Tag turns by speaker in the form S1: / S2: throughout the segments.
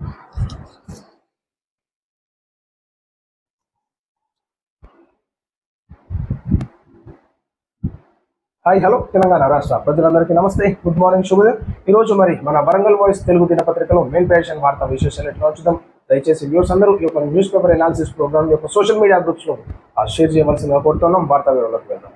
S1: Hi hello Telangana రాష్ట్ర ప్రజలందరికీ నమస్తే. గుడ్ మార్నింగ్ శుభోదయం ఈ రోజు మరి మన వరంగల్ వాయిస్ తెలుగు దినపత్రికలో మెయిన్ పేషన్ వార్తా విశేషాలు ఎట్లా చూద్దాం దయచేసి వ్యూస్ అందరూ ఈ యొక్క న్యూస్ పేపర్ ఎనాలిసిస్ ప్రోగ్రామ్ యొక్క సోషల్ మీడియా గ్రూప్స్లో ఆ షేర్ చేయవలసిందిగా కోరుతున్నాం. వార్తా వివరాలకు వెళ్దాం.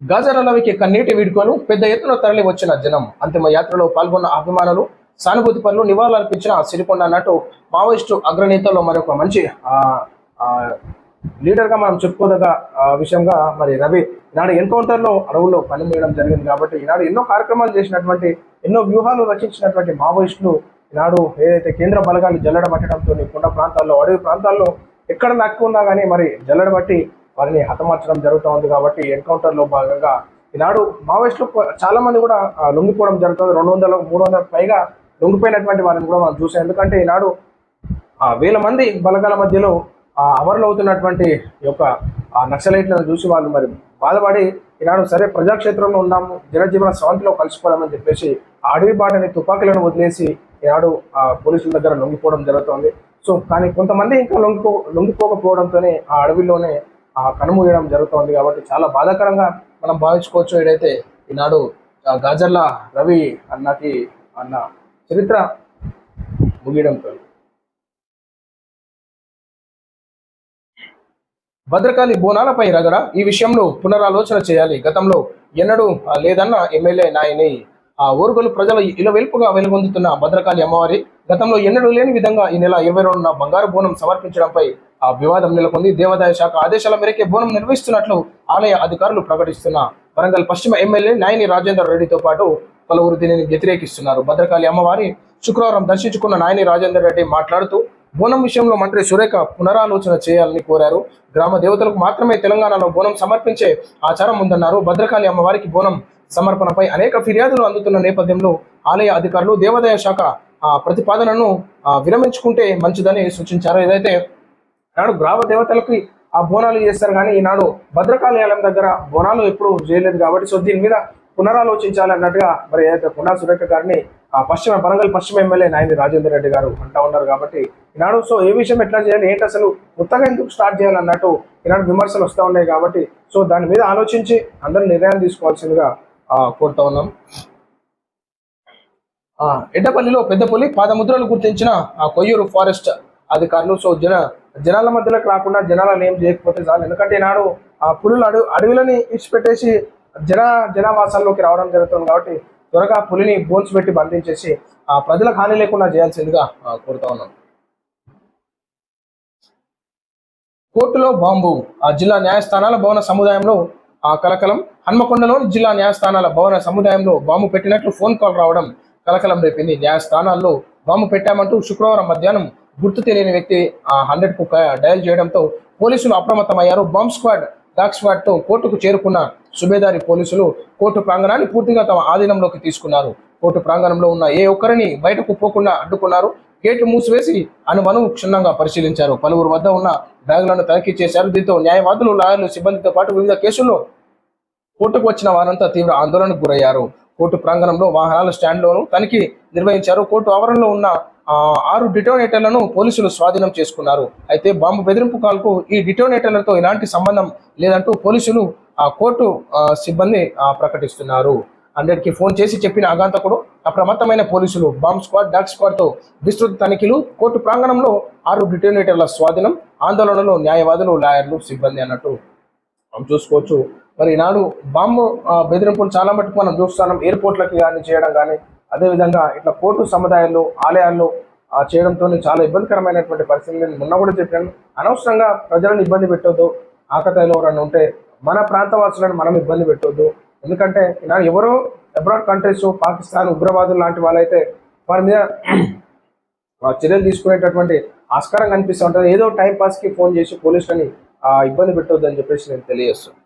S1: గాజారలవికి కన్నీటి వీడుకోను పెద్ద ఎత్తున తరలి వచ్చిన జనం అంతిమ యాత్రలో పాల్గొన్న అభిమానులు సానుభూతి పనులు నివాళులర్పించిన సిరికొండ నటు మావోయిస్టు అగ్రనేతల్లో మరొక మంచి లీడర్గా మనం చెప్పుకోదగ్గ విషయంగా మరి రవి ఈనాడు ఎన్కౌంటర్లో అడవుల్లో పనిచేయడం జరిగింది కాబట్టి ఈనాడు ఎన్నో కార్యక్రమాలు చేసినటువంటి ఎన్నో వ్యూహాలు రచించినటువంటి మావోయిస్టులు ఈనాడు ఏదైతే కేంద్ర బలగాలు జల్లడబట్టడంతో కొండ ప్రాంతాల్లో అడవి ప్రాంతాల్లో ఎక్కడ నక్కున్నా కానీ మరి జల్లడబట్టి వారిని హతమార్చడం జరుగుతూ ఉంది కాబట్టి ఎన్కౌంటర్లో భాగంగా ఈనాడు మావోయిస్టులు చాలామంది కూడా లొంగిపోవడం జరుగుతుంది. రెండు వందల మూడు వందల పైగా లొంగిపోయినటువంటి వారిని కూడా మనం చూసాం ఎందుకంటే ఈనాడు వేల మంది బలగాల మధ్యలో ఆ అమరులు అవుతున్నటువంటి యొక్క నక్సలైట్లను చూసి వాళ్ళు మరి బాధపడి ఈనాడు సరే ప్రజాక్షేత్రంలో ఉన్నాము జనజీవన స్రవంతిలో కలిసిపోదామని చెప్పేసి ఆ అడవి బాటని తుపాకీలను వదిలేసి ఈనాడు ఆ పోలీసుల దగ్గర లొంగిపోవడం జరుగుతోంది. సో కానీ కొంతమంది ఇంకా లొంగిపో లొంగిపోకపోవడంతోనే ఆ అడవిలోనే కనుమూయడం జరుగుతోంది కాబట్టి చాలా బాధాకరంగా మనం భావించుకోవచ్చు. ఏదైతే ఈనాడు గాజర్ల రవి అన్నకి అన్న చరిత్ర ముగియడంతో భద్రకాళి బోనాలపై రగడ ఈ విషయంలో పునరాలోచన చేయాలి. గతంలో ఎన్నడూ లేదన్న ఎమ్మెల్యే నాయని ఆ ఓరుగోలు ప్రజల ఇలవెల్పుగా వెలుగొందుతున్న భద్రకాళి అమ్మవారి గతంలో ఎన్నడూ లేని విధంగా ఈ నెల ఇరవై రెండున బంగారు బోనం సమర్పించడంపై ఆ వివాదం నెలకొంది. దేవాదాయ శాఖ ఆదేశాల మేరకే బోనం నిర్వహిస్తున్నట్లు ఆలయ అధికారులు ప్రకటిస్తున్న వరంగల్ పశ్చిమ ఎమ్మెల్యే నాయని రాజేందర్ రెడ్డితో పాటు పలువురు దీనిని వ్యతిరేకిస్తున్నారు. భద్రకాళి అమ్మవారి శుక్రవారం దర్శించుకున్న నాయని రాజేందర్ రెడ్డి మాట్లాడుతూ బోనం విషయంలో మంత్రి సురేఖ పునరాలోచన చేయాలని కోరారు. గ్రామ దేవతలకు మాత్రమే తెలంగాణలో బోనం సమర్పించే ఆచారం ఉందన్నారు. భద్రకాళి అమ్మవారికి బోనం సమర్పణపై అనేక ఫిర్యాదులు అందుతున్న నేపథ్యంలో ఆలయ అధికారులు దేవాదాయ శాఖ ఆ ప్రతిపాదనను విరమించుకుంటే మంచిదని సూచించారు. ఏదైతే నాడు గ్రామ దేవతలకి ఆ బోనాలు చేస్తారు కానీ ఈనాడు భద్రకాళి ఆలయం దగ్గర బోనాలు ఎప్పుడు చేయలేదు కాబట్టి సో దీని మీద పునరాలోచించాలి అన్నట్టుగా మరి ఏదైతే కొండా సురేఖ గారిని ఆ పశ్చిమ వరంగల్ పశ్చిమ ఎమ్మెల్యే నాయని రాజేందర్ రెడ్డి గారు అంటా ఉన్నారు కాబట్టి ఈనాడు సో ఏ విషయం ఎట్లా చేయాలి ఏంటి అసలు కొత్తగా ఎందుకు స్టార్ట్ చేయాలన్నట్టు ఈనాడు విమర్శలు వస్తూ ఉన్నాయి కాబట్టి సో దాని మీద ఆలోచించి అందరూ నిర్ణయం తీసుకోవాల్సిందిగా కోరుతా ఉన్నాం. ఆ, ఎడ్డపల్లిలో పెద్దపల్లి పాదముద్రలు గుర్తించిన కొయ్యూరు ఫారెస్ట్ అధికారులు సో జన జనాల మధ్యలోకి రాకుండా జనాలను ఏం చేయకపోతే చాలు. ఎందుకంటే ఈనాడు ఆ పులులు అడవి అడవిలని ఇచ్చిపెట్టేసి జన జనావాసాల్లోకి రావడం జరుగుతుంది కాబట్టి త్వరగా పులిని బోన్స్ పెట్టి బంధించేసి ఆ ప్రజలకు హాని లేకుండా చేయాల్సిందిగా కోరుతా ఉన్నాం. కోర్టులో బాంబు ఆ జిల్లా న్యాయస్థానాల భవన సముదాయంలో ఆ కలకలం హన్మకొండలోని జిల్లా న్యాయస్థానాల భవన సముదాయంలో బాంబు పెట్టినట్లు ఫోన్ కాల్ రావడం కలకలం రేపింది. న్యాయస్థానాల్లో బాంబు పెట్టామంటూ శుక్రవారం మధ్యాహ్నం గుర్తు తెలియని వ్యక్తి ఆ హండ్రెడ్కు డయల్ చేయడంతో పోలీసులు అప్రమత్తమయ్యారు. బాంబ్ స్క్వాడ్ దాక్స్వాడ్తో కోర్టుకు చేరుకున్న సుబేదారి పోలీసులు కోర్టు ప్రాంగణాన్ని పూర్తిగా తమ ఆధీనంలోకి తీసుకున్నారు. కోర్టు ప్రాంగణంలో ఉన్న ఏ ఒక్కరిని బయటకు పోకుండా అడ్డుకున్నారు. గేటు మూసివేసి అనుమను క్షుణ్ణంగా పరిశీలించారు. పలువురు వద్ద ఉన్న బ్యాగులను తనిఖీ చేశారు. దీంతో న్యాయవాదులు లాయర్లు సిబ్బందితో పాటు వివిధ కేసుల్లో కోర్టుకు వచ్చిన వారంతా తీవ్ర ఆందోళనకు గురయ్యారు. కోర్టు ప్రాంగణంలో వాహనాల స్టాండ్లోను తనిఖీ నిర్వహించారు. కోర్టు ఆవరణలో ఉన్న ఆరు డిటోనేటర్లను పోలీసులు స్వాధీనం చేసుకున్నారు. అయితే బాంబు బెదిరింపు కాల్కు ఈ డిటోనేటర్లతో ఎలాంటి సంబంధం లేదంటూ పోలీసులు ఆ కోర్టు సిబ్బంది ప్రకటిస్తున్నారు. హండ్రెడ్ ఫోన్ చేసి చెప్పిన ఆగాంతకుడు అప్రమత్తమైన పోలీసులు బాంబ్ స్క్వాడ్ డాగ్ స్క్వాడ్తో విస్తృత తనిఖీలు కోర్టు ప్రాంగణంలో ఆరు డిటోనేటర్ల స్వాధీనం ఆందోళనలో న్యాయవాదులు లాయర్లు సిబ్బంది అన్నట్టు మనం చూసుకోవచ్చు. మరి ఈనాడు బాంబు బెదిరింపులు చాలా మటుకు మనం చూస్తున్నాం. ఎయిర్పోర్ట్లకి కానీ చేయడం కానీ అదేవిధంగా ఇట్లా కోర్టు సముదాయాల్లో ఆలయాల్లో చేయడంతో చాలా ఇబ్బందికరమైనటువంటి పరిస్థితులు నేను మొన్న కూడా చెప్పాను అనవసరంగా ప్రజలను ఇబ్బంది పెట్టొద్దు. ఆకతాయిలో ఎవరైనా ఉంటే మన ప్రాంతవాసులను మనం ఇబ్బంది పెట్టొద్దు. ఎందుకంటే ఈనాడు ఎవరో అబ్రాడ్ కంట్రీస్ పాకిస్తాన్ ఉగ్రవాదులు లాంటి వాళ్ళైతే వారి మీద చర్యలు తీసుకునేటటువంటి ఆస్కారం కనిపిస్తూ ఉంటుంది. ఏదో టైం ఫోన్ చేసి పోలీసులని ఇబ్బంది పెట్టొద్దని చెప్పేసి నేను తెలియజేస్తాను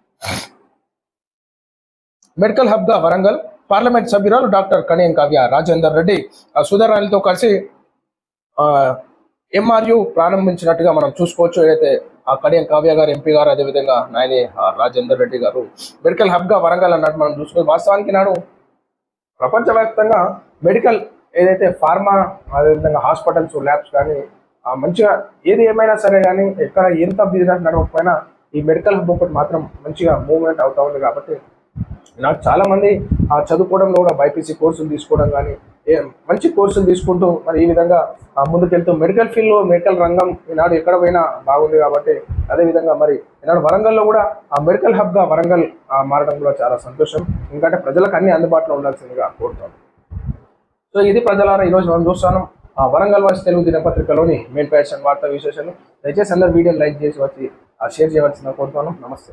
S1: మెడికల్ హబ్గా వరంగల్ పార్లమెంట్ సభ్యురాలు డాక్టర్ కణియం కావ్య రాజేందర్ రెడ్డి ఆ సుధారాణితో కలిసి ఎంఆర్యు ప్రారంభించినట్టుగా మనం చూసుకోవచ్చు. ఏదైతే ఆ కడియం కావ్య గారు ఎంపీ గారు అదేవిధంగా నాయని రాజేందర్ రెడ్డి గారు మెడికల్ హబ్గా వరంగల్ అన్నట్టు మనం చూసుకోవచ్చు వాస్తవానికి నాడు ప్రపంచవ్యాప్తంగా మెడికల్ ఏదైతే ఫార్మా అదేవిధంగా హాస్పిటల్స్ ల్యాబ్స్ కానీ మంచిగా ఏది ఏమైనా సరే కానీ ఎక్కడ ఎంత బిజినెస్ నడవకపోయినా ఈ మెడికల్ హబ్ ఒకటి మాత్రం మంచిగా మూవ్మెంట్ అవుతా ఉంది కాబట్టి నాకు చాలామంది ఆ చదువుకోవడంలో కూడా బైపీసీ కోర్సులు తీసుకోవడం కానీ ఏ మంచి కోర్సులు తీసుకుంటూ మరి ఈ విధంగా ముందుకెళ్తూ మెడికల్ ఫీల్డ్లో మెడికల్ రంగం ఈనాడు ఎక్కడ పోయినా బాగుంది కాబట్టి అదేవిధంగా మరి ఈనాడు వరంగల్లో కూడా ఆ మెడికల్ హబ్గా వరంగల్ మారడం కూడా చాలా సంతోషం. ఎందుకంటే ప్రజలకు అన్ని అందుబాటులో ఉండాల్సిందిగా కోరుతాను. సో ఇది ప్రజలారా ఈరోజు మనం చూస్తాను వరంగల్ వాసి తెలుగు దినపత్రికలోని మెయిన్ ప్యాషన్ వార్తా విశేషాలు. దయచేసి అందరు వీడియోని లైక్ చేసి వచ్చి ఆ షేర్ చేయవలసిన కోరుతాను నమస్తే.